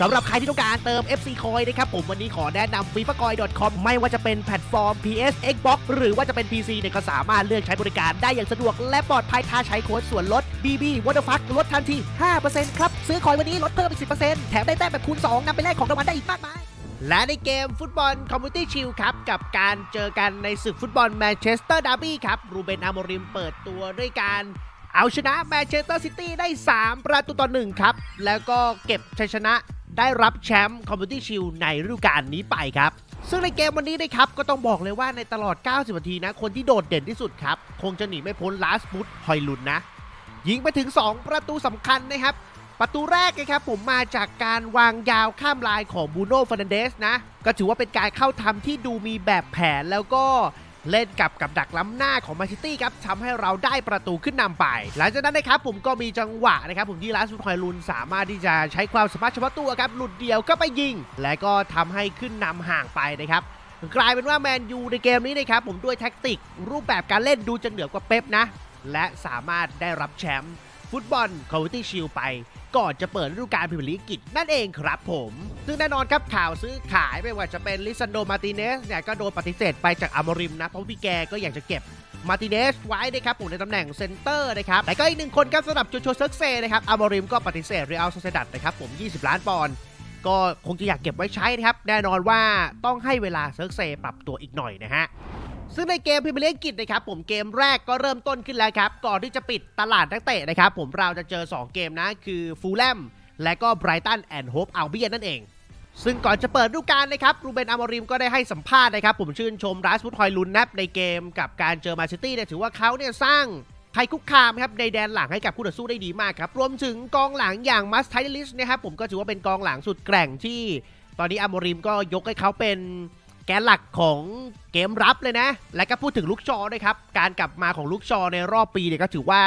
สำหรับใครที่ต้องการเติม FC Coin นะครับผมวันนี้ขอแนะนำ f i f a c o i n c o m ไม่ว่าจะเป็นแพลตฟอร์ม PS Xbox หรือว่าจะเป็น PC เนี่ยก็สามารถเลือกใช้บริการได้อย่างสะดวกและปลอดภัยถ้าใช้โค้ดส่วนลด BB w a t e r f u c k ลดทันที 5%ครับ ซื้อคอยวันนี้ลดเพิ่มอีก 10%แถมได้แต้มแบบคูณ 2นำไปแลกของรางวัลได้อีกมากมายและในเกมฟุตบอลคอมมูนิตี้ชิลครับ กับการเจอกันในศึกฟุตบอลแมนเชสเตอร์ดาร์บี้ครับรูเบนอาโมริมเปิดตัวด้วยการเอาชนะแมนเชสเตอร์ซิตี้ได้ 3 ประตูต่อ1ครับ แล้วก็เก็บชัยชนะ ได้รับแชมป์คอมมูนิตี้ชิลในฤดูกาลนี้ไปครับ ซึ่งในเกมวันนี้นะครับก็ต้องบอกเลยว่าในตลอด 90 นาทีนะ คนที่โดดเด่นที่สุดครับ คงจะหนีไม่พ้นลาสบุตฮอยลุนนะ ยิงไปถึง 2 ประตูสำคัญนะครับ ประตูแรกนะครับผมมาจากการวางยาวข้ามลายของบูโน่ฟ r นันเดสนะ ก็ถือว่าเป็นการเข้าทำที่ดูมีแบบแผนแล้วก็ เล่นกับกับดักล้ำหน้าของแมนซิตี้ครับทำให้เราได้ประตูขึ้นนำไป หลังจากนั้นนะครับผมก็มีจังหวะนะครับผมที่ลาสบุตคอยลุนสามารถที่จะใช้ความสามารถเฉพาะตัวครับหลุดเดียวก็ไปยิง และก็ทำให้ขึ้นนำห่างไปนะครับกลายเป็นว่าแมนยูในเกมนี้นะครับผมด้วยแท็กติก รูปแบบการเล่นดูจะเหนือกว่าเป๊ปนะ และสามารถได้รับแชมป์ ฟุตบอลคอม m ิตี้ชิลไป ก่อนจะเปิดฤดูกาลพรีเมียร์ลีกกฤษนั่นเองครับผม ซึ่งแน่นอนครับข่าวซื้อขายไม่ว่าจะเป็นลิซันโดมาติเนสเนี่ยก็โดนปฏิเสธไปจากอามริมนะ เพราะพี่แกก็อยากจะเก็บมาติเนสไว้นะครับผมในตำแหน่งเซนเตอร์นะครับแต่ก็อีกหนึ่งคนครับสำหรับโจโชเซิร์กเซนะครับอามริมก็ปฏิเสธเรอัลโซเซดัตนะครับผม 20 ล้านปอนด์ก็คงจะอยากเก็บไว้ใช้นะครับแน่นอนว่าต้องให้เวลาเซิร์กเซปรับตัวอีกหน่อยนะฮะ ซึ่งในเกมพรีเมียร์ลีกอังกฤษนะครับผมเกมแรกก็เริ่มต้นขึ้นแล้วครับ ก่อนที่จะปิดตลาดนักเตะนะครับผมเราจะเจอ 2 เกมนะ คือฟูลแลมและก็ไบรตันแอนด์โฮปอัลเบียนนั่นเอง ซึ่งก่อนจะเปิดฤดูกาลนะครับรูเบนอามอริมก็ได้ให้สัมภาษณ์นะครับ ผมชื่นชมรัสฟุตฮอยลุนนับในเกมกับการเจอมาซิตี้เนี่ยถือว่าเขาเนี่ยสร้างภัยคุกคามครับในแดนหลังให้กับคู่ต่อสู้ได้ดีมากครับรวมถึงกองหลังอย่างมัสไทลิสนะครับผมก็ถือว่าเป็นกองหลังสุดแกร่งที่ ตอนนี้อามอริมก็ยกให้เขาเป็น แกนหลักของเกมรับเลยนะ และก็พูดถึงลูกชอด้วยครับ การกลับมาของลูกชอในรอบปีเนี่ยก็ถือว่า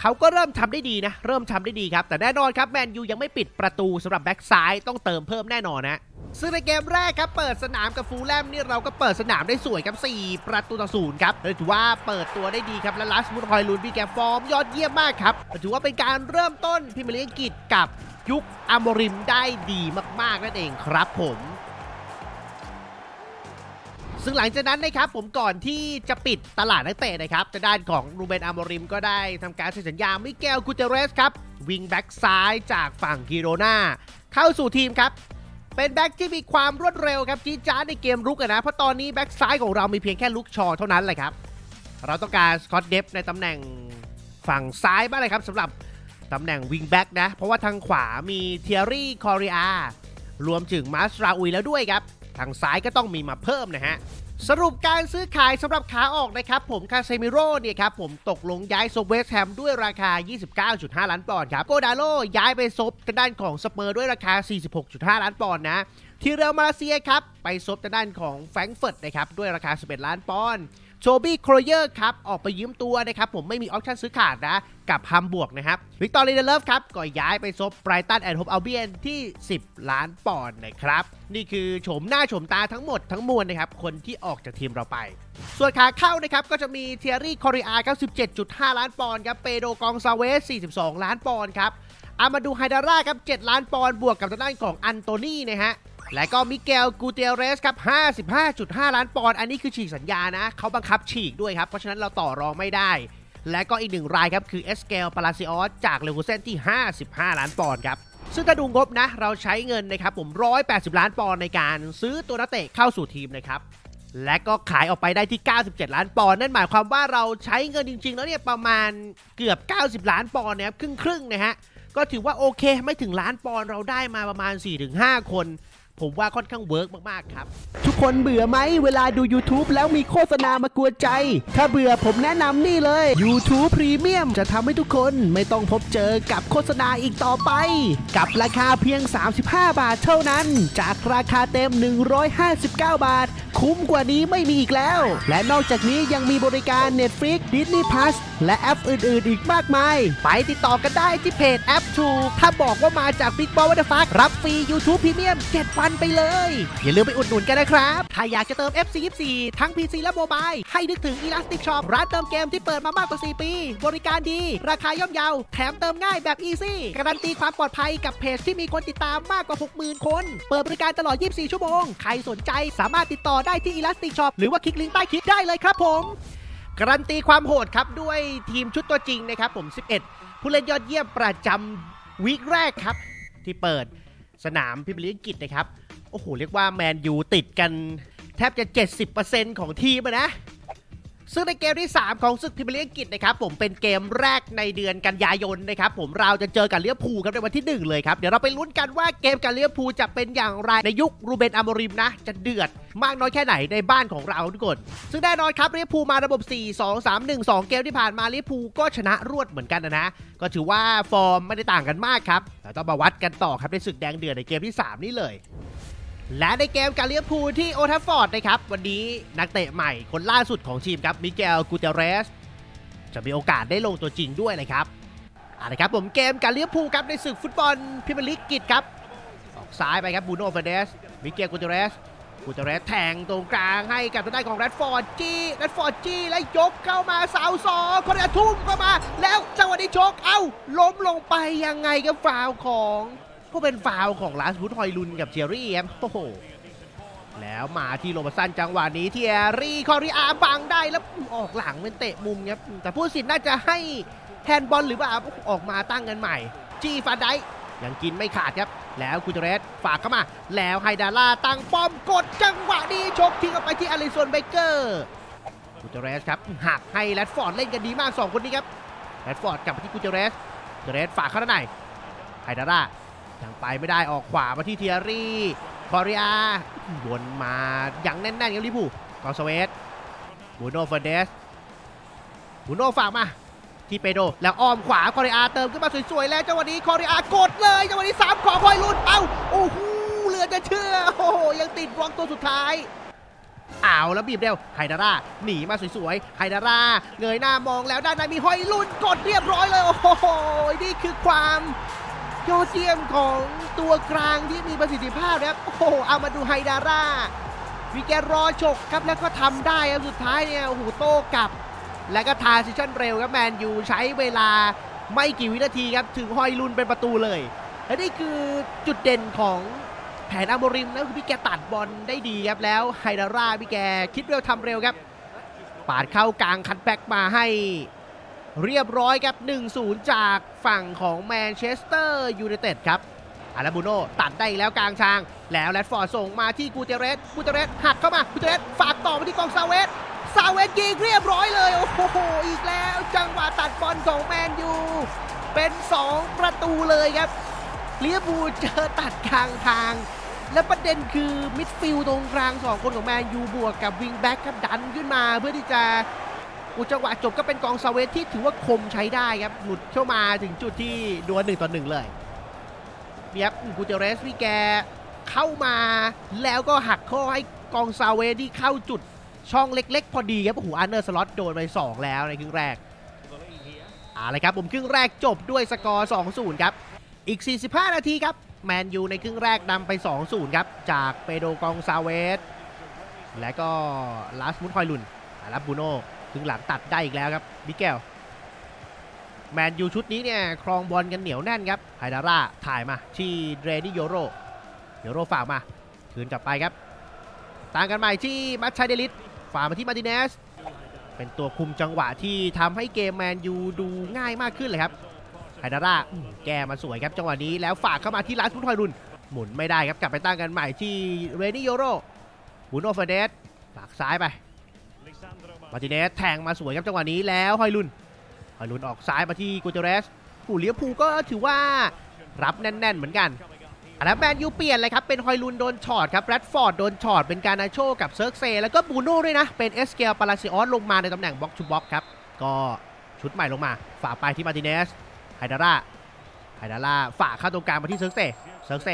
เขาก็เริ่มทำได้ดีนะ เริ่มทำได้ดีครับ แต่แน่นอนครับแมนยูยังไม่ปิดประตูสำหรับแบ็กซ้ายต้องเติมเพิ่มแน่นอนนะ ซึ่งในเกมแรกครับ เปิดสนามกับฟูลแลมนี่เราก็เปิดสนามได้สวยครับ 4 ประตูต่อศูนย์ครับถือว่าเปิดตัวได้ดีครับ และลัสมุดฮอยลูนมีแกฟอร์มยอดเยี่ยมมากครับถือว่าเป็นการเริ่มต้นพรีเมียร์ลีกอังกฤษกับยุคอมริมได้ดีมากๆนั่นเองครับผม ซึ่งหลังจากนั้นนะครับผมก่อนที่จะปิดตลาดนักเตะนะครับทางด้านของรูเบนอามอริมก็ได้ทำการเซ็นสัญญามิเกลกูเตเรสครับวิงแบ็กซ้ายจากฝั่งกิโรนาเข้าสู่ทีมครับ เป็นแบ็กที่มีความรวดเร็วครับจีจ้าในเกมรุกนะ เพราะตอนนี้แบ็กซ้ายของเรามีเพียงแค่ลุกชอเท่านั้นแหละครับ เราต้องการสกอตเดฟในตำแหน่งฝั่งซ้ายบ้างเลยครับสำหรับตำแหน่งวิงแบ็กนะ เพราะว่าทางขวามีเทียรี่คอริอารวมถึงมาสราอุยแล้วด้วยครับ ทางซ้ายก็ต้องมีมาเพิ่มนะฮะสรุปการซื้อขายสำหรับขาออกนะครับผมคาเซมิโร่เนี่ยครับผมตกลงย้ายซบเวสแฮมด้วยราคา 29.5 ล้านปอนด์ครับโกดาโลย้ายไปซบทางด้านของสเปอร์ด้วยราคา 46.5 ล้านปอนด์นะทีเรลมาเลเซียครับไปซบทางด้านของแฟรงก์เฟิร์ตนะครับด้วยราคา 11 ล้านปอนด์ โชบี้โครเยอร์ครับ ออกไปยืมตัวนะครับผมไม่มีออปชั่นซื้อขาดนะ กับฮัมบวกนะครับวิกตอรีเดเลฟครับ ก็ย้ายไปซบไบรตันแอนด์โฮปอัลเบียนที่ 10 ล้านปอนด์นะครับ นี่คือโฉมหน้าโฉมตาทั้งหมดทั้งมวลนะครับ คนที่ออกจากทีมเราไป ส่วนขาเข้านะครับ ก็จะมีเทียรี่คอริอาครับ17.5 ล้านปอนด์ครับเปโดกองซาเวส 42 ล้านปอนด์ครับอามาดูไฮดาร่าครับ 7 ล้านปอนด์บวกกับทางด้านของอันโตนี่นะฮะ และก็มิเกลกูเตเรสครับ 55.5 ล้านปอนด์อันนี้คือฉีกสัญญานะ เขาบังคับฉีกด้วยครับ เพราะฉะนั้นเราต่อรองไม่ได้ และก็อีกหนึ่งรายครับ คือเอสเกลปาลาซิออสจากเลวูเซนที่ 55 ล้านปอนด์ครับ ซึ่งถ้าดูงบนะ เราใช้เงินนะครับผม 180 ล้านปอนด์ในการซื้อตัวนักเตะเข้าสู่ทีมนะครับและก็ขายออกไปได้ที่ 97 ล้านปอนด์นั่นหมายความว่าเราใช้เงินจริง ๆ แล้วเนี่ยประมาณเกือบ 90 ล้านปอนด์นะครับครึ่งครึ่งๆนะฮะก็ถือว่าโอเคไม่ถึงล้านปอนด์เราได้มาประมาณ 4-5 คน ผมว่าค่อนข้างเวิร์กมากๆครับ ทุกคนเบื่อไหมเวลาดู YouTube แล้วมีโฆษณามากวนใจ ถ้าเบื่อผมแนะนำนี่เลย YouTube Premium จะทำให้ทุกคนไม่ต้องพบเจอกับโฆษณาอีกต่อไป กับราคาเพียง 35 บาทเท่านั้น จากราคาเต็ม 159 บาท คุ้มกว่านี้ไม่มีอีกแล้ว และนอกจากนี้ยังมีบริการ Netflix Disney Plus และแอปอื่น ๆ อีกมากมาย ไปติดต่อกันได้ที่เพจแอปทูถ้าบอกว่ามาจาก Big Ball What the Fuck รับฟรี YouTube Premium 7วันไปเลย อย่าลืมไปอุดหนุนกันนะครับ ถ้าอยากจะเติม FC 24ทั้ง PC และโมบายให้นึกถึง Elastic Shop ร้านเติมเกมที่เปิดมามากกว่า 4 ปี บริการดี ราคาย่อมเยา แถมเติมง่ายแบบ Easy การันตีความปลอดภัยกับเพจที่มีคนติดตามมากกว่า 60,000 คน เปิดบริการตลอด 24 ชั่วโมง ใครสนใจสามารถติดต่อได้ที่ Elastic Shop หรือว่าคลิกลิงก์ใต้คลิปได้เลยครับผมการันตีความโหดครับด้วยทีมชุดตัวจริงนะครับผม 11 ผู้เล่นยอดเยี่ยมประจำวีคแรกครับ ที่เปิดสนามพิมพ์ลีกอังกฤษนะครับ โอ้โห เรียกว่าแมนยูติดกันแทบจะ 70%ของทีมนะ ซึ่งในเกมที่ 3 ของศึกพรีเมียร์ลีกอังกฤษนะครับ ผมเป็นเกมแรกในเดือนกันยายนนะครับ ผมเราจะเจอกับเลียร์พูครับในวันที่ 1 เลยครับ เดี๋ยวเราไปลุ้นกันว่าเกมกับเลียร์พูจะเป็นอย่างไรในยุครูเบนอามอริมนะ จะเดือดมากน้อยแค่ไหนในบ้านของเราทุกคน ซึ่งแน่นอนครับเลียร์พูมาระบบ 4 2 3 1 2 เกมที่ผ่านมาเลียร์พูก็ชนะรวดเหมือนกันนะนะก็ถือว่าฟอร์มไม่ได้ต่างกันมากครับแต่ต้องมาวัดกันต่อครับในศึกแดงเดือดในเกมที่ 3 นี้เลย และในเกมการเลี้ยงพูที่โอทัฟฟอร์ดนะครับ วันนี้นักเตะใหม่คนล่าสุดของทีมครับมิเกลกูเตเรส จะมีโอกาสได้ลงตัวจริงด้วยนะครับเอาละครับผมเกมการเลี้ยงพูครับในศึกฟุตบอลพรีเมียร์ลีกกิจครับออกซ้ายไปครับบูโน่เฟเดสมิเกลกูเตเรสกูเตเรสแทงตรงกลางให้กับทางด้านของแรดฟอร์ดจี้แรดฟอร์ดจี้และยกเข้ามาเสาสองคนเดียวทุ่มเข้ามา แล้วจังหวะนี้ชกเอ้าล้มลงไปยังไงกับฟาวของ ก็เป็นฟาวของลาสบูทฮอยลุนกับเทียรี่ครับโอ้โหแล้วมาที่โรบสันจังหวะนี้เทียรี่คอริอาบังได้แล้วออกหลังเป็นเตะมุมครับแต่ผู้สินน่าจะให้แฮนด์บอลหรือว่าออกมาตั้งกันใหม่ จีฟาไดยังกินไม่ขาดครับ แล้วคูเตเรสฝากเข้ามา แล้วไฮดาร่าตั้งป้อมกดจังหวะนี้ชกทิ้งออกไปที่อลิสันเบเกอร์คูเตเรสครับหักให้แรดฟอร์ดเล่นกันดีมาก 2 คนนี้ครับแรดฟอร์ดกลับมาที่คูเตเรสคูเตเรสฝากเข้าด้านในไฮดาร่า ยังไปไม่ได้ออกขวามาที่เทียรี่คอริอาวนมาอย่างแน่นๆครับลิบูกอสเวตบูโนเฟอร์เดสบูโนฝากมาที่เปโดแล้วอ้อมขวาคอริอาเติมขึ้นมาสวยๆแล้วจังหวะนี้คอริอากดเลยจังหวะนี้สามของคอยลุนเอ้าโอ้โหเหลือจะเชื่อโอ้โหยังติดบล็อกตัวสุดท้ายเอาวแล้วบีบเร็วไฮดาร่าหนีมาสวยๆไฮดาร่าเงยหน้ามองแล้วด้านในมีหอยลุนกดเรียบร้อยเลยโอ้โหนี่คือความ ยอดเยี่ยมของตัวกลางที่มีประสิทธิภาพนะครับโอ้โหเอามาดูไฮดาร่ามีแกรอฉกครับแล้วก็ทำได้ครับสุดท้ายเนี่ยโอ้โหโต้กลับ และก็ทาซิชั่นเร็วครับแมนยูใช้เวลาไม่กี่วินาทีครับถึงฮอยลุนเป็นประตูเลยและนี่คือจุดเด่นของแผนอาโมริมนะคือพี่แกตัดบอลได้ดีครับแล้วไฮดาร่าพี่แกคิดเร็วทำเร็วครับปาดเข้ากลางคัดแบ็กมาให้ เรียบร้อยครับ 1-0 จากฝั่งของแมนเชสเตอร์ยูไนเต็ดครับอาราบูโนตัดได้อีกแล้วกลางชาง แล้วแรดฟอร์ดส่งมาที่กูเตเรสกูเตเรสหักเข้ามากูเตเรสฝากต่อมาที่กองซาเวสซาเวตยิงเรียบร้อยเลย โอ้โห อีกแล้ว จังหวะตัดบอลของแมนยูเป็น 2 ประตูเลยครับเลียบูเจอตัดกลางทาง และประเด็นคือมิดฟิลด์ตรงกลาง 2 คนของแมนยูบวกกับวิงแบ็กครับดันขึ้นมาเพื่อที่จะ อุจังหวะจบก็เป็นกองซาเวตที่ถือว่าคมใช้ได้ครับ หลุดเข้ามาถึงจุดที่ดวลหนึ่งต่อหนึ่งเลยเนี่ยครับกูเตเรสพี่แกเข้ามาแล้วก็หักข้อให้กองซาเวตที่เข้าจุดช่องเล็กๆ พอดีครับโอ้โหอันเนอร์สล็อตโดนไป 2 แล้วในครึ่งแรกอาละครับผมครึ่งแรกจบด้วยสกอร์ 2-0 ครับ อีก 45 นาทีครับ แมนยูในครึ่งแรกนำไป 2-0 ครับ จากเปโดกองซาเวส และก็ลาสมุนคอยลุนอารับบูโน ครึ่งหลังตัดได้อีกแล้วครับมิเกลแมนยูชุดนี้เนี่ยครองบอลกันเหนียวแน่นครับไฮดาร่าถ่ายมาที่เดรนิโยโรโยโรฝากมาคืนกลับไปครับต่างกันใหม่ที่มัตชัยเดลิสฝ่ามาที่มาติเนสเป็นตัวคุมจังหวะที่ทำให้เกมแมนยูดูง่ายมากขึ้นเลยครับไฮดาร่าแกมาสวยครับจังหวะนี้แล้วฝากเข้ามาที่ลาสพุทธอยรุนหมุนไม่ได้ครับกลับไปตั้งกันใหม่ที่เรนิโยโรบุโนเฟเดสฝากซ้ายไป มาติเนสแทงมาสวยครับจังหวะนี้แล้วฮอยลุนฮอยลุนออกซ้ายมาที่กูเตเรสผู้เลี้ยงพูก็ถือว่ารับแน่น ๆ เหมือนกันอันนั้นแมนยูเปลี่ยนเลยครับ เป็นฮอยลุนโดนช็อตครับแรดฟอร์ดโดนช็อตเป็นการนาโชกับเซิร์กเซ แล้วก็บูโน่ด้วยนะ เป็นเอสเกลปาลาซิออสลงมาในตำแหน่งบล็อกทูบล็อกครับ ก็ชุดใหม่ลงมา ฝากไปที่มาติเนสไฮดาร่าไฮดาร่าฝากเข้าตรงกลางมาที่เซิร์กเซ เซิร์กเซ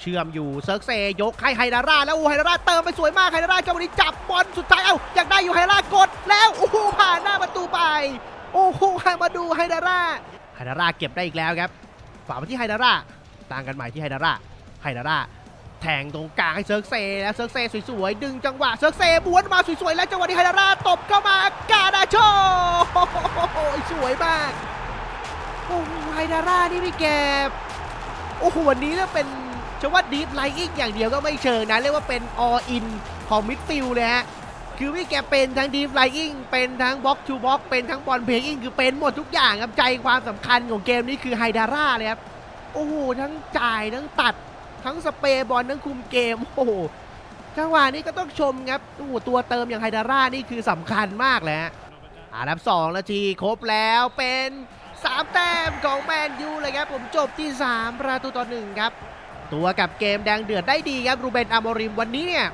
เชื่อมอยู่เซิร์กเซยกให้ไฮดาร่าแล้วอูไฮดาร่าเติมไปสวยมากไฮดาร่าจังหวะนี้จับบอลสุดท้ายเอ้าอยากได้อยู่ไฮดาร่ากดแล้วโอ้โหผ่านหน้าประตูไป โอ้โหมาดูไฮดาร่าไฮดาร่าเก็บได้อีกแล้วครับฝากมาที่ไฮดาร่าต่างกันใหม่ที่ไฮดาร่าไฮดาร่าแทงตรงกลางให้เซิร์กเซแล้วเซิร์กเซสวยๆดึงจังหวะเซิร์กเซม้วนมาสวยๆแล้วจังหวะนี้ไฮดาร่าตบเข้ามากาดาโชสวยมากโอ้ไฮดาร่านี่พี่แกบโอ้โหวันนี้เนี่ยเป็น จะว่าดีฟไลท์อีกอย่างเดียวก็ไม่เชิงนะ เรียกว่าเป็น all in ของมิดฟิลด์เลยฮะคือพี่แกเป็นทั้งดีฟไลอิงเป็นทั้งบล็อกทูบล็อกเป็นทั้งบอลเพลยิงคือเป็นหมดทุกอย่างครับใจความสำคัญของเกมนี้คือไฮดาร่าเลยครับโอ้โหทั้งจ่ายทั้งตัด ทั้งสเปรย์บอลทั้งคุมเกมโอ้โหจังหวะนี้ก็ต้องชมครับโอ้โหตัวเติมอย่างไฮดาร่านี่คือสำคัญมากเลยฮะอ่านับสองนาทีครบแล้วเป็น 3 แต้มของแมนยูเลยครับผมจบที่ 3 ประตูต่อหนึ่งครับ ตัวกับเกมแดงเดือดได้ดีครับรูเบนอามอริมวันนี้เนี่ย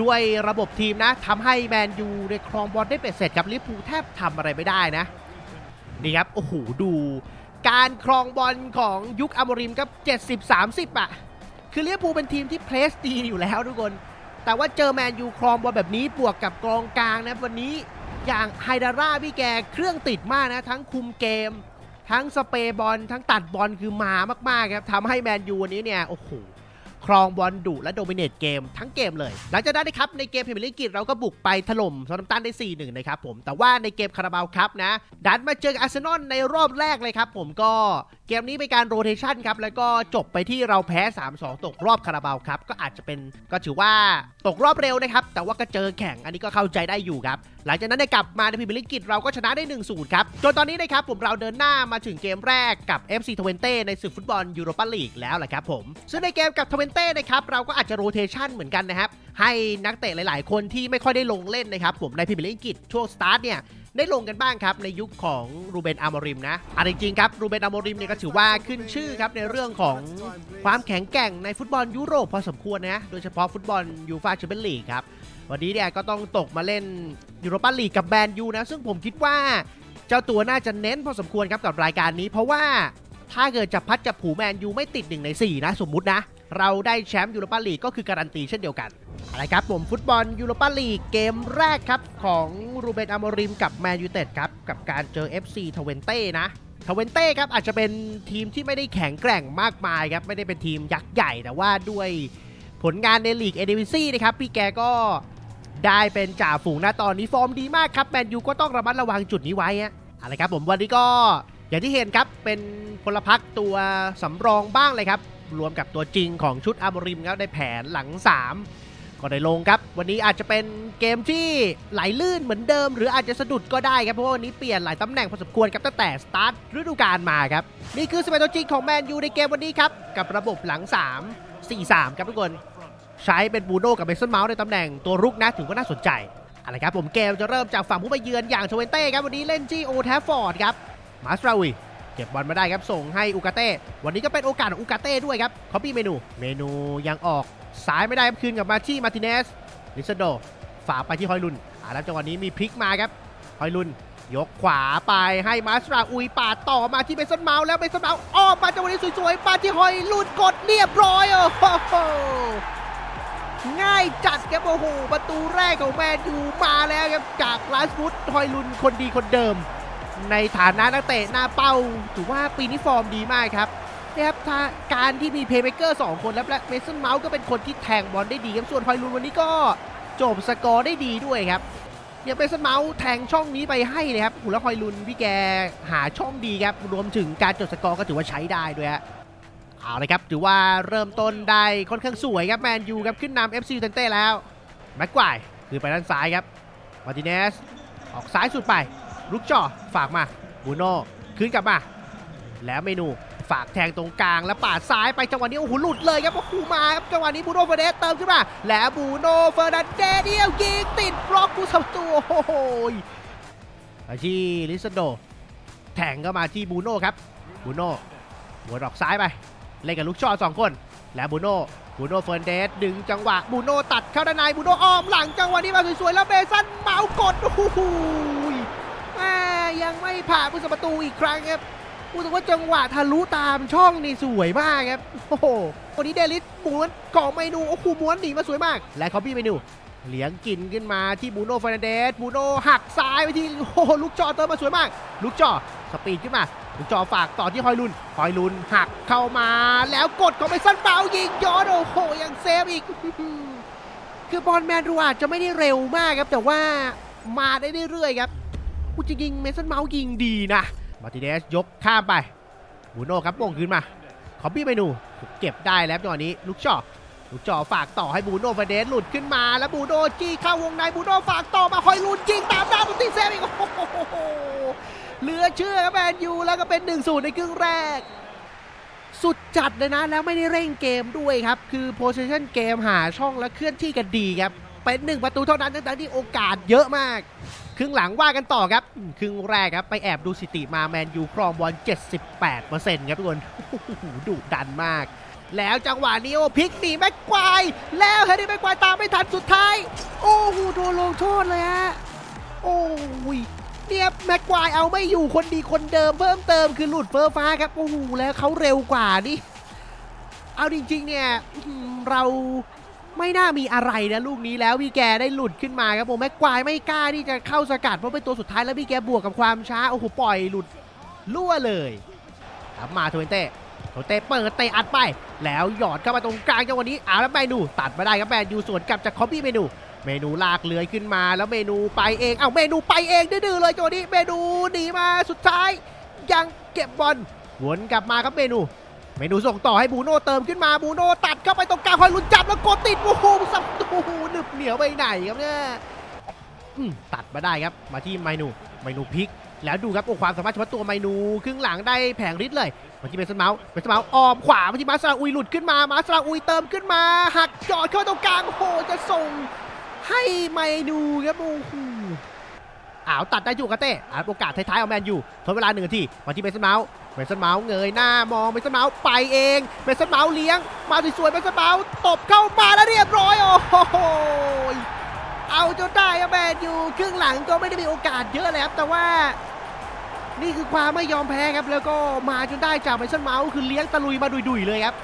ด้วยระบบทีมนะทำให้แมนยูในครองบอลได้เป็ดเสร็จกับลิเวอร์พูแทบทำอะไรไม่ได้นะนี่ครับโอ้โหดูการครองบอลของยุคอามอริมครับ 70-30อะ คือลิเวอร์พูเป็นทีมที่เพรสดีอยู่แล้วทุกคน แต่ว่าเจอแมนยูครองบอลแบบนี้บวกกับกองกลางนะวันนี้อย่างไฮดาร่าพี่แกเครื่องติดมากนะ ทั้งคุมเกม ทั้งสเปย์บอลทั้งตัดบอลคือมามากๆครับทำให้แมนยูวันนี้เนี่ยโอ้โหครองบอลดุและโดมิเนตเกมทั้งเกมเลย หลังจากนั้นนะครับในเกมพรีเมียร์ลีกกฤษเราก็บุกไปถล่มซาร์ตันได้ 4-1 นะครับผม แต่ว่าในเกมคาราบาวครับนะ ดันมาเจออาร์เซนอลในรอบแรกเลยครับผมก็เกมนี้เป็นการโรเทชันครับ แล้วก็จบไปที่เราแพ้ 3-2 ตกรอบคาราบาวครับ ก็อาจจะเป็นก็ถือว่าตกรอบเร็วนะครับ แต่ว่าก็เจอแข่งอันนี้ก็เข้าใจได้อยู่ครับหลังจากนั้นได้กลับมาในพรีเมียร์ลีกอังกฤษเราก็ชนะได้1-0ครับ จนตอนนี้นะครับผมเราเดินหน้ามาถึงเกมแรกกับ FC ทเวนเต้ในศึกฟุตบอลยูโรปาลีกแล้วแหละครับผม ซึ่งในเกมกับทเวนเต้นะครับเราก็อาจจะโรเทชันเหมือนกันนะครับให้นักเตะหลาย ๆ คนที่ไม่ค่อยได้ลงเล่นนะครับผมในพรีเมียร์ลีกอังกฤษช่วงสตาร์ทเนี่ยได้ลงกันบ้างครับในยุคของรูเบนอามอริมนะอะจริงๆครับรูเบนอามอริมเนี่ยก็ถือว่าขึ้นชื่อครับในเรื่องของความแข็งแกร่งในฟุตบอลยุโรปพอสมควรนะโดยเฉพาะฟุตบอลยูฟาแชมเปี้ยนลีกครับวันนี้เนี่ยก็ต้องตกมาเล่นยูโรปาลีกกับแบนยูนะซึ่งผมคิดว่าเจ้าตัวน่าจะเน้นพอสมควรครับกับรายการนี้ เพราะว่าถ้าเกิดจับพัดจับผูแมนยูไม่ติด1ใน4นะสมมุตินะ เราได้แชมป์ยูโรปาลีกก็คือการันตีเช่นเดียวกันอะไรครับผมฟุตบอลยูโรปาลีกเกมแรกครับ ของรูเบนอามอริมกับแมนยูเต็ดครับ กับการเจอ FC ทเวนเต้นะทเวนเต้ครับอาจจะเป็นทีมที่ไม่ได้แข็งแกร่งมากมายครับ ไม่ได้เป็นทีมยักษ์ใหญ่แต่ว่าด้วยผลงานในลีกเอเดวิซี่นะครับ พี่แกก็ได้เป็นจ่าฝูงนะตอนนี้ฟอร์มดีมากครับแมนยูก็ต้องระมัดระวังจุดนี้ไว้อะอะไรครับผมวันนี้ก็อย่างที่เห็นครับเป็นพลพรรคตัวสำรองบ้างเลยครับ รวมกับตัวจริงของชุดอามริมครับในแผนหลัง 3 ก็ได้ลงครับ วันนี้อาจจะเป็นเกมที่ไหลลื่นเหมือนเดิม หรืออาจจะสะดุดก็ได้ครับ เพราะว่าวันนี้เปลี่ยนหลายตำแหน่งพอสมควรครับตั้งแต่สตาร์ทฤดูกาลมาครับ นี่คือสเปตัวจริงของแมนยูในเกมวันนี้ครับกับระบบหลัง 3 4 3 ครับทุกคน ใช้เป็นบูโน่กับเมสันเมาส์ในตำแหน่งตัวรุกนะถือว่าน่าสนใจอะไรครับผมเกมจะเริ่มจากฝั่งผู้ไปเยือนอย่างชเวนเต้ครับวันนี้เล่นที่โอแทฟฟอร์ดครับมาสราวี ก็บบอลมาได้ครับส่งให้อูกาเต้วันนี้ก็เป็นโอกาสของอูกาเต้ด้วยครับคอปปี้เมนู เมนูยังออกซ้ายไม่ได้ครับคืนกลับมาที่มาร์ติเนสลิซโดฝาไปที่ฮอยลุนอ่าแล้วจังหวะนี้มีพลิกมาครับฮอยลุนยกขวาไปให้มาสราอุยปาดต่อมาที่เบสันเมาส์แล้วเบสันเมาส์อ้อมมาจังหวะนี้สวยๆมาที่ฮอยลุนกดเรียบร้อยโอ้โหง่ายจัดครับโอ้โหประตูแรกของแมนยูมาแล้วครับจากลาสฟุตฮอยลุนคนดีคนเดิม ในฐานะนักเตะหน้าเป้า ถือว่าปีนี้ฟอร์มดีมากครับนะครับาการที่มีเพย์เมเกอร์สองคนแล้วและเมสันเมาส์ก็เป็นคนที่แทงบอลได้ดีครับส่วนฮอยลุนวันนี้ก็จบสกอร์ได้ดีด้วยครับอย่างเมสันเมาส์แทงช่องนี้ไปให้เลยครับหูแล้วฮอยลุนพี่แกหาช่องดีครับรวมถึงการจดสกอร์ก็ถือว่าใช้ได้ด้วยฮะเอาเลยครับถือว่าเริ่มต้นได้ค่อนข้างสวยครับแมนยูครับขึ้นนำ FC เตนเต้แล้วแม็กควายคือไปด้านซ้ายครับมาร์ติเนสออกซ้ายสุดไป ลูกจ่อฝากมาบูโน่คืนกลับมา แล้วเมนูฝากแทงตรงกลางแล้วปาดซ้ายไปจังหวะนี้โอ้โหหลุดเลยครับโอ้โหมาครับจังหวะนี้บูโน่เฟอร์เดสเติมขึ้นมา แล้วบูโน่เฟอร์นันเดเดียวยิงติดบล็อกกูสับตัวโอ้โหไปที่ลิซโดแทงก็มาที่บูโน่ครับบูโน่หัวดอกซ้ายไปเล่นกับลูกชอสองคน แล้วบูโน่บูโน่เฟิร์นเดสดึงจังหวะบูโน่ตัดเข้าด้านในบูโน่อ้อมหลังจังหวะนี้มาสวยๆแล้วเบสันเมากดโอ้โห ยังไม่ผ่านผู้สประตูอีกครั้งครับพูดถึงว่าจังหวะทะลุตามช่องนี่สวยมากครับโอ้โหวันนี้เดลิสม้วนเกาะเมนูโอ้โหม้วนหนีมาสวยมาก และคอปปี้เมนูเหลียงกินขึ้นมาที่บูโน่ฟานเดสบูโน่หักซ้ายไปที่โอ้ลูกจอเติมมาสวยมาก ลูกจอสปีดขึ้นมาลูกจอฝากต่อที่ฮอยลุนฮอยลุนหักเข้ามา แล้วกดของเมสันเบายิงย้อนโอ้โหยังเซฟอีก คือบอลแมนดูอาจจะไม่ได้เร็วมากครับ แต่ว่ามาได้เรื่อยๆครับ กูจริงเมสันเมาส์ยิงดีนะมาติเนสยกข้ามไปบูโน่ครับโป่งคืนมาคอมบี้เมนูเก็บได้แล้วจังหวะนี้ลูกจ่อลูกจ่อฝากต่อให้บูโน่ฟาเดสหลุดขึ้นมาแล้วบูโน่จี้เข้าวงในบูโน่ฝากต่อมาคอยลุนยิงตามด้านตุติเซฟอีกโอ้โหเหลือเชื่อครับแมนยูแล้วก็เป็น1นศูนย์ในครึ่งแรก สุดจัดเลยนะแล้วไม่ได้เร่งเกมด้วยครับ คือ position เกมหาช่องและเคลื่อนที่กันดีครับ เป็นหนึ่งประตูเท่านั้นทั้งๆที่โอกาสเยอะมาก ครึ่งหลังว่ากันต่อครับ ครึ่งแรกครับ ไปแอบดูสิติมาแมนยูครองบอล 78%ครับทุกคนโอ้โหดุดันมาก แล้วจังหวะนี้โอ้พลิกหนีแม็กควายแล้วเฮดดี้แม็กควายตามไม่ทันสุดท้าย โอ้โหโดนลงโทษเลยฮะโอ้ยเนี่ยแม็กควายเอาไม่อยู่คนดีคนเดิมเพิ่มเติมคือหลุดเฟอร์ฟ้าครับโอ้โหแล้วเขาเร็วกว่านี่เอาจริงๆเนี่ยเรา ไม่น่ามีอะไรนะลูกนี้แล้วพี่แกได้หลุดขึ้นมาครับผมแม็กควายไม่กล้าที่จะเข้าสกัดเพราะเป็นตัวสุดท้ายแล้วพี่แกบวกกับความช้าโอ้โหปล่อยหลุดรั่วเลยครับมาโทเวนเต้โทเวนเต้เปิดเตะอัดไป แล้วหยอดเข้ามาตรงกลางจังหวะนี้อาแล้วเมนูตัดมาได้ครับแมนยูสวนกลับจากคอมบี้เมนู เมนูลากเลื้อยขึ้นมาแล้วเมนูไปเองเอ้าเมนูไปเองดื้อเลยจังหวะนี้เมนูหนีมาสุดท้าย ยังเก็บบอลวนกลับมาครับเมนู เมนูส่งต่อให้บูโน่เติมขึ้นมาบูโน่ตัดเข้าไปตรงกลางคอยลุนจับแล้วกดติดโอ้โหสับโอ้โหนึบเหนียวไปไหนครับเนี่ยตัดมาได้ครับมาที่เมนูเมนูพิก แล้วดูครับโอ้ความสามารถเฉพาะตัวเมนูครึ่งหลังได้แผงฤทธิ์เลยมาที่เบสเมาส์เบสเมาส์ออมขวามาที่มาสลาอุยหลุดขึ้นมามาสลาอุยเติมขึ้นมา หักจอดเข้าตรงกลางโอ้โหจะส่งให้เมนูครับโอ้โหอ้าวตัดได้จูกาเต้อ่าโอกาสท้ายๆเอาแมนยูทดเวลาหนึ่งนาทีมาที่เบสเมาส์ มสันเมาส์เงยหน้ามองเมสันเมาส์ไปเองเมสันเมาส์เลี้ยง มาสวยๆเมสันเมาส์ตบเข้ามาแล้วเรียบร้อยโอ้โหเอาจนได้ครับแมนยูครึ่งหลังก็ไม่ได้มีโอกาสเยอะเลยครับแต่ว่า นี่คือความไม่ยอมแพ้ครับ แล้วก็มาจนได้จากเมสันเมาส์คือเลี้ยงตะลุยมาดุยๆเลยครับ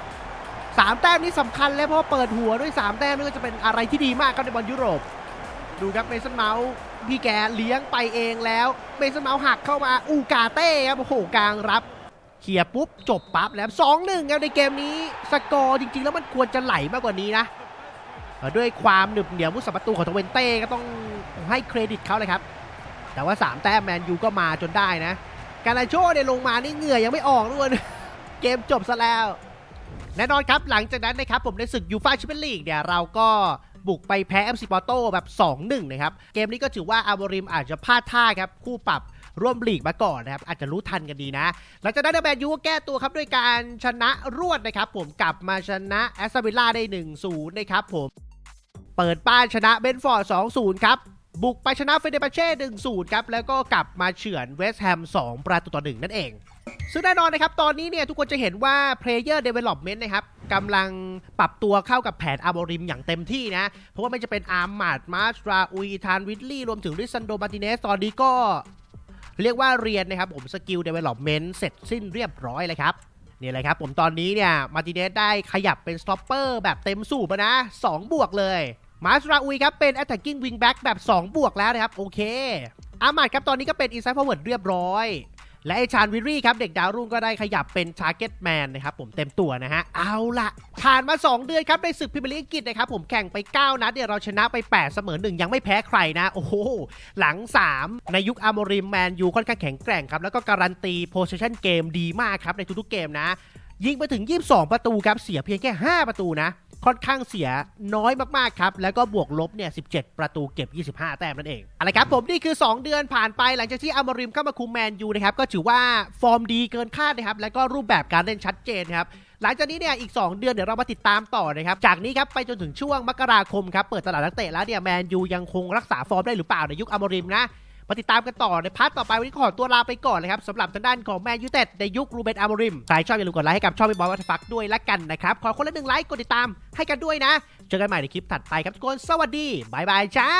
สามแต้มนี้สำคัญแล้วเพราะเปิดหัวด้วยสามแต้มนี่ก็จะเป็นอะไรที่ดีมากครับในบอลยุโรป ดูครับเมสันเมาส์พี่แกเลี้ยงไปเองแล้วเมสันเมาส์หักเข้ามาอูกาเต้ครับโอ้โหกลางรับ เคลียร์ปุ๊บ จบปั๊บแล้วสองหนึ่งครับในเกมนี้สกอร์จริง ๆ แล้วมันควรจะไหลมากกว่านี้นะ ด้วยความหนึบเหนียวมุสาประตูของทเวนเต้ก็ต้องให้เครดิตเขาเลยครับ แต่ว่า 3 แต้มแมนยูก็มาจนได้นะ การาโชเนี่ยลงมานี่เหงื่อยังไม่ออกด้วยเกมจบซะแล้ว แน่นอนครับหลังจากนั้นนะครับผมในศึกยูฟ่าแชมเปี้ยนลีกเนี่ยเราก็บุกไปแพ้ FC ปอร์โตแบบ 2-1 นะครับ เกมนี้ก็ถือว่าอาร์โบริมอาจจะพลาดท่าครับ คู่ปรับ ร่วมลีกมาก่อนนะครับอาจจะรู้ทันกันดีนะ หลังจากนั้นแมนยูก็แก้ตัวครับด้วยการชนะรวดนะครับผมกลับมาชนะแอสตันวิลล่าได้ 1-0 นะครับผมเปิดบ้านชนะเบนฟอร์ด 2-0 ครับบุกไปชนะเฟเดบาเช่1-0 ครับ แล้วก็กลับมาเฉือนเวสต์แฮม 2 ประตูต่อ 1 นั่นเอง ซึ่งแน่นอนนะครับ ตอนนี้เนี่ยทุกคนจะเห็นว่า Player Development นะครับกำลังปรับตัวเข้ากับแผนอาร์บริมอย่างเต็มที่นะ เพราะว่าไม่จะเป็นอาร์มาดมาสราอุยทานวิดลี่ รวมถึงริซันโดมาติเนส ตอนนี้ก็ เรียกว่าเรียนนะครับผมสกิลเดเวล็อปเมนต์เสร็จสิ้นเรียบร้อยเลยครับนี่เลยครับผมตอนนี้เนี่ยมาติเนสได้ขยับเป็นสต็อปเปอร์แบบเต็มสูบนะ 2 บวกเลยมาสราอุยครับเป็น attacking wingback แบบ 2 บวกแล้วนะครับ โอเคอามาดครับตอนนี้ก็เป็น inside forward เรียบร้อย และไอชานวิรี่ครับเด็กดาวรุ่งก็ได้ขยับเป็น target man นะครับผมเต็มตัวนะฮะ เอาละผ่านมา 2 เดือนครับในศึกพรีเมียร์ลีกอังกฤษนะครับผมแข่งไป 9 นัดเนี่ยเราชนะไป 8 เสมอ 1 ยังไม่แพ้ใครนะ โอ้โห หลัง 3 ในยุคอาโมริมแมนยูค่อนข้างแข็งแกร่งครับ แล้วก็การันตี possession เกมดีมากครับในทุกๆเกมนะ ยิงไปถึง 22 ประตูครับเสียเพียงแค่ 5 ประตูนะ ค่อนข้างเสียน้อยมากๆครับ แล้วก็บวกลบเนี่ย 17 ประตูเก็บ 25 แต้มนั่นเองอะไรครับผมนี่คือ 2 เดือนผ่านไปหลังจากที่อามาริมเข้ามาคุมแมนยูนะครับก็ถือว่าฟอร์มดีเกินคาดนะครับแล้วก็รูปแบบการเล่นชัดเจนครับหลังจากนี้เนี่ยอีก 2 เดือนเดี๋ยวเรามาติดตามต่อนะครับจากนี้ครับไปจนถึงช่วงมกราคมครับเปิดตลาดนักเตะแล้วเนี่ยแมนยูยังคงรักษาฟอร์มได้หรือเปล่าในยุคอามาริมนะ มาติดตามกันต่อในพาร์ทต่อไปวันนี้ขอตัวลาไปก่อนเลยครับสำหรับทางด้านของแมนยูเต็ดในยุครูเบนอาร์มริมใครชอบอย่าลืมกดไลค์ให้กับช่องพี่บอลวัตฟักด้วยละกันนะครับขอคนละหนึ่งไลค์กดติดตามให้กันด้วยนะเจอกันใหม่ในคลิปถัดไปครับทุกคนสวัสดีบายบายจ้า